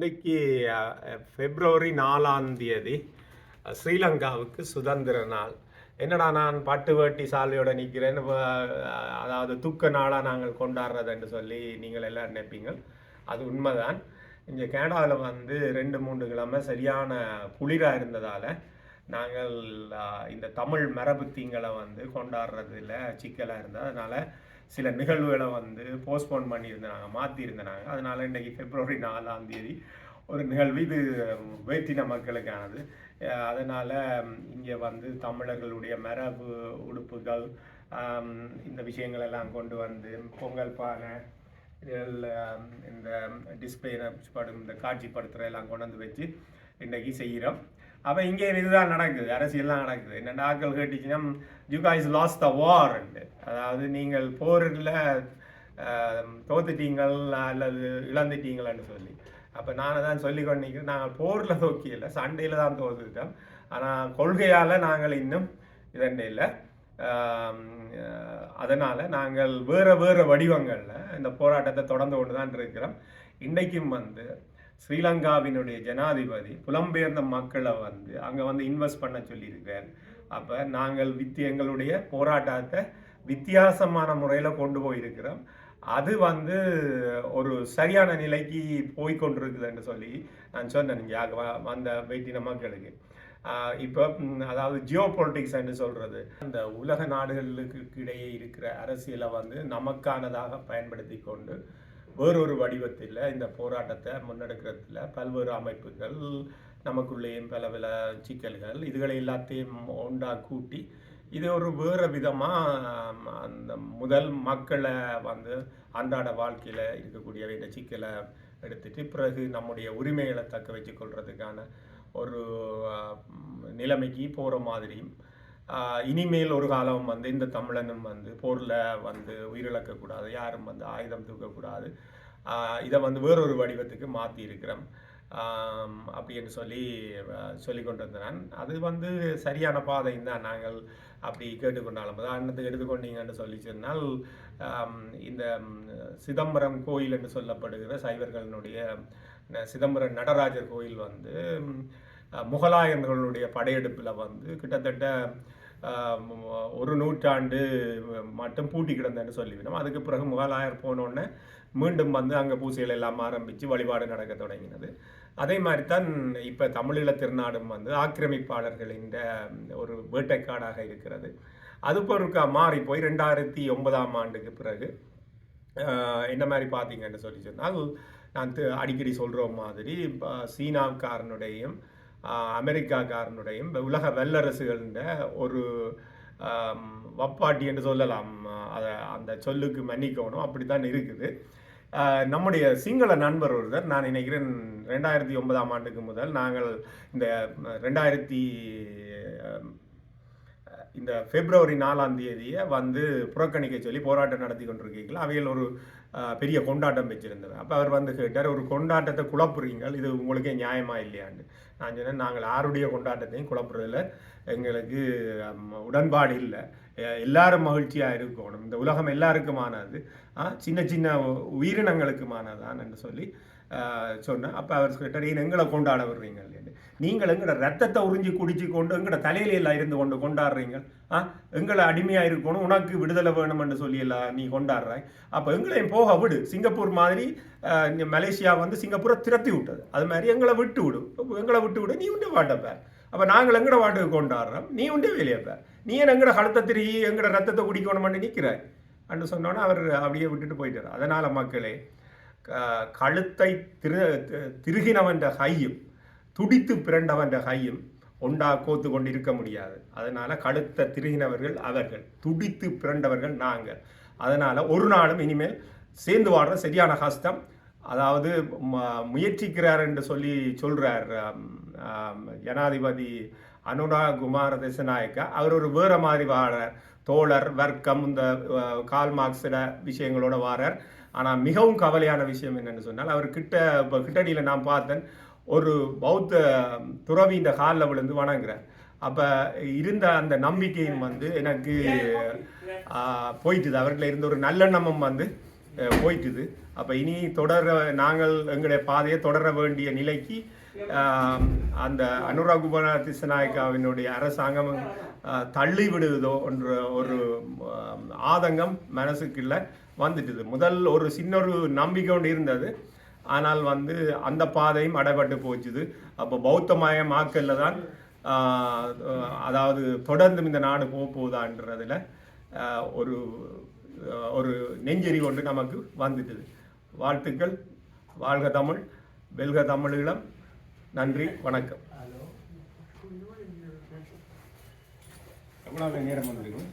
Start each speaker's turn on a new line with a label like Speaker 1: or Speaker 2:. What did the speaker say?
Speaker 1: இன்றைக்கு பிப்ரவரி நாலாம் தேதி ஸ்ரீலங்காவுக்கு சுதந்திர நாள். என்னடா நான் பட்டு வேட்டி சாலையோட நிற்கிறேன் அதாவது துக்க நாளாக நாங்கள் கொண்டாடுறதுன்னு சொல்லி நீங்கள் எல்லாம் நினைப்பீங்க. அது உண்மைதான். இங்கே கேனடாவில் வந்து ரெண்டு மூன்று கிழமை சரியான குளிராக இருந்ததால் நாங்கள் இந்த தமிழ் மரபு திங்களை வந்து கொண்டாடுறதுல சிக்கலாக இருந்தது. அதனால் சில நிகழ்வுகளை வந்து போஸ்ட்போன் பண்ணியிருந்தாங்க மாற்றியிருந்தாங்க அதனால் இன்றைக்கி பிப்ரவரி நாலாம் தேதி ஒரு நிகழ்வு. இது வேற்றின மக்களுக்கானது. அதனால் இங்கே வந்து தமிழர்களுடைய மரபு உடுப்புகள் இந்த விஷயங்கள் எல்லாம் கொண்டு வந்து பொங்கல் பானை இதில் இந்த டிஸ்பிளே படும் இந்த காட்சிப்படுத்துகிற எல்லாம் கொண்டு வந்து வச்சு இன்றைக்கி செய்கிறோம். அப்போ இங்கே இதுதான் நடக்குது அரசியல்லாம் நடக்குது. என்னென்ன ஆக்கள் கேட்டுச்சுன்னா you is loss the war அதாவது நீங்கள் போரில் தோத்துட்டீங்கள் அல்லது இழந்துட்டீங்களான்னு சொல்லி. அப்போ நான் தான் சொல்லி கொண்டிருக்கிறேன் நாங்கள் போரில் தோக்கியில்லை சண்டையில் தான் தோத்துக்கிட்டோம் ஆனால் கொள்கையால் நாங்கள் இன்னும் இதண்டே இல்லை. அதனால் நாங்கள் வேறு வேறு வடிவங்களில் இந்த போராட்டத்தை தொடர்ந்து கொண்டு தான் இருக்கிறோம். இன்றைக்கும் வந்து ஸ்ரீலங்காவினுடைய ஜனாதிபதி புலம்பெயர்ந்த மக்களை வந்து அங்கே வந்து இன்வெஸ்ட் பண்ண சொல்லியிருக்கிறார் அப்போ நாங்கள் வித்தி எங்களுடைய போராட்டத்தை வித்தியாசமான முறையில் கொண்டு போயிருக்கிறோம். அது வந்து ஒரு சரியான நிலைக்கு போய் கொண்டிருக்குதுன்னு சொல்லி நான் சொன்னேன். இங்கே வந்த வெயிட்டின மக்களுக்கு. இப்போ அதாவது ஜியோ பொலிட்டிக்ஸ்ன்னு சொல்கிறது அந்த உலக நாடுகளுக்கு இடையே இருக்கிற அரசியலை வந்து நமக்கானதாக பயன்படுத்தி கொண்டு வேறொரு வடிவத்தில் இந்த போராட்டத்தை முன்னெடுக்கிறதுல பல்வேறு அமைப்புகள் நமக்குள்ளேயும் பல பல சிக்கல்கள் இதுகளை எல்லாத்தையும் ஒன்றா கூட்டி இது ஒரு வேறு விதமாக அந்த முதல் மக்களை வந்து அன்றாட வாழ்க்கையில் இருக்கக்கூடிய இந்த சிக்கலை எடுத்துட்டு பிறகு நம்முடைய உரிமைகளை தக்க வச்சு கொள்றதுக்கான ஒரு நிலைமைக்கு போகிற மாதிரியும் இனிமேல் ஒரு காலம் வந்து இந்த தமிழனும் வந்து போரில் வந்து உயிரிழக்கக்கூடாது யாரும் வந்து ஆயுதம் தூக்கக்கூடாது. இதை வந்து வேறொரு வடிவத்துக்கு மாற்றி இருக்கிறோம் அப்படின்னு சொல்லி சொல்லி கொண்டு நான். அது வந்து சரியான பாதையும் தான் நாங்கள் அப்படி கேட்டுக்கொண்டாலும். உதாரணத்துக்கு எடுத்துக்கொண்டீங்கன்னு சொல்லி சொன்னால் இந்த சிதம்பரம் கோயில் என்று சொல்லப்படுகிற சைவர்களினுடைய ந- சிதம்பரம் நடராஜர் கோயில் வந்து முகலாயர்களுடைய படையெடுப்பில் வந்து கிட்டத்தட்ட ஒரு நூற்றாண்டு மட்டும் பூட்டி கிடந்தேன்னு சொல்லிவிடும். அதுக்கு பிறகு முகலாயர் போனோடனே மீண்டும் வந்து அங்கே பூசைகள் எல்லாம் ஆரம்பித்து வழிபாடு நடக்க தொடங்கினது. அதே மாதிரி தான் இப்போ தமிழீழ திருநாடும் வந்து ஆக்கிரமிப்பாளர்களின் ஒரு வேட்டைக்காடாக இருக்கிறது. அது பொருட்கா மாறி போய் ரெண்டாயிரத்தி ஒன்பதாம் ஆண்டுக்கு பிறகு என்ன மாதிரி பார்த்தீங்கன்னு சொல்லி சொன்னால் நான் அடிக்கடி சொல்கிற மாதிரி சீனாக்காரனுடையும் அமெரிக்காக்காரனுடையும் இந்த உலக வல்லரசுகளின் ஒரு வப்பாட்டி என்று சொல்லலாம். அதை அந்த சொல்லுக்கு மன்னிக்கணும். அப்படி தான் இருக்குது நம்முடைய சிங்கள நண்பர் ஒருத்தர் நான் நினைக்கிறேன் ரெண்டாயிரத்தி ஒன்பதாம் ஆண்டுக்கு முதல் நாங்கள் இந்த ரெண்டாயிரத்தி இந்த பிப்ரவரி நாலாம் தேதியை வந்து புறக்கணிக்க சொல்லி போராட்டம் நடத்தி கொண்டிருக்கீங்களா? அவையில் ஒரு பெரிய கொண்டாட்டம் வச்சிருந்தது அப்போ அவர் வந்து கேட்டார் ஒரு கொண்டாட்டத்தை குழப்புறீங்கள் இது உங்களுக்கே நியாயமா இல்லையான்னு? நான் சொன்னேன் நாங்கள் யாருடைய கொண்டாட்டத்தையும் குழப்புறதில்ல எங்களுக்கு உடன்பாடு இல்லை. எல்லாரும் மகிழ்ச்சியாக இருக்கணும். இந்த உலகம் எல்லாருக்குமானது. ஆ, சின்ன சின்ன உயிரினங்களுக்குமானதான் என்று சொல்லி சொன்னேன். அப்போ அவர் கேட்டார் "ஏன் எங்களை கொண்டாட விடுறீங்க நீங்கள் எங்களோட ரத்தத்தை உறிஞ்சி குடிச்சு கொண்டு எங்களோட தலையில எல்லாம் இருந்து கொண்டு கொண்டாடுறீங்க. ஆ? எங்களை அடிமையாக இருக்கணும் உனக்கு விடுதலை வேணும்னு சொல்லி எல்லாம் நீ கொண்டாடுறாய். அப்போ எங்களையும் போக விடு. சிங்கப்பூர் மாதிரி இந்த மலேசியா வந்து சிங்கப்பூரை திரத்தி விட்டது. அது மாதிரி எங்களை விட்டு விடு. எங்களை விட்டு விடு நீ உண்டே வாட்டப்ப அப்போ நாங்கள் எங்கட வாட்டுக்கு கொண்டாடுறோம் நீ உண்டே வெளியப்ப நீ ஏன் எங்கட கழுத்தை திருகி எங்கட ரத்தத்தை குடிக்கணும்னு நிற்கிறாய்? அன்று சொன்னோன்னே அவர் அப்படியே விட்டுட்டு போயிட்டார். அதனால் மக்களே க- கழுத்தை திரு தி- திருகினவன்ற கையும் துடித்து பிறண்டவன்ற கையும் ஒண்டா கோத்து கொண்டு இருக்க முடியாது. அதனால கழுத்த திருகினவர்கள் அவர்கள். துடித்து பிறண்டவர்கள் நாங்கள். அதனால ஒரு நாளும் இனிமேல் சேர்ந்து வாடுற சரியான கஷ்டம் அதாவது ம- முயற்சிக்கிறார் என்று சொல்லி சொல்றார் ஜனாதிபதி அனுரா குமார தேசநாயக்கா. அவர் ஒரு வேற மாதிரி வாழார் தோழர் வர்க்கம் இந்த கால் மார்க்ஸிட விஷயங்களோட வாரார். ஆனால் மிகவும் கவலையான விஷயம் என்னென்னு சொன்னால் அவர் கிட்ட இப்போ கிட்டடியில் நான் பார்த்தேன். ஒரு பௌத்த துறவி இந்த காலில் விழுந்து வணங்குறேன் அப்போ இருந்த அந்த நம்பிக்கையும் வந்து எனக்கு போயிட்டுது. அவர்கிட்ட இருந்த ஒரு நல்லெண்ணமும் வந்து போயிட்டுது. அப்போ இனி தொடர நாங்கள் எங்களுடைய பாதையை தொடர வேண்டிய நிலைக்கு அந்த அந்த அனுராகுபர திசநாயக்காவினுடைய அரசாங்கம் தள்ளி விடுவதோ என்ற ஒரு ஆதங்கம் மனசுக்குள்ள வந்துட்டுது. முதல் ஒரு சின்ன ஒரு நம்பிக்கை ஒன்று இருந்தது. ஆனால் வந்து அந்த பாதையும் அடைபட்டு போச்சுது. அப்போ பௌத்தமயமாக்கல்ல தான் அதாவது தொடர்ந்து இந்த நாடு போக போகுதான்றதுல ஒரு ஒரு நெஞ்செறி ஒன்று நமக்கு வந்துட்டுது. வாழ்த்துக்கள். வாழ்க தமிழ் வெல்க தமிழீழம் நன்றி வணக்கம். எவ்வளவு நேரம் வந்திருக்கும்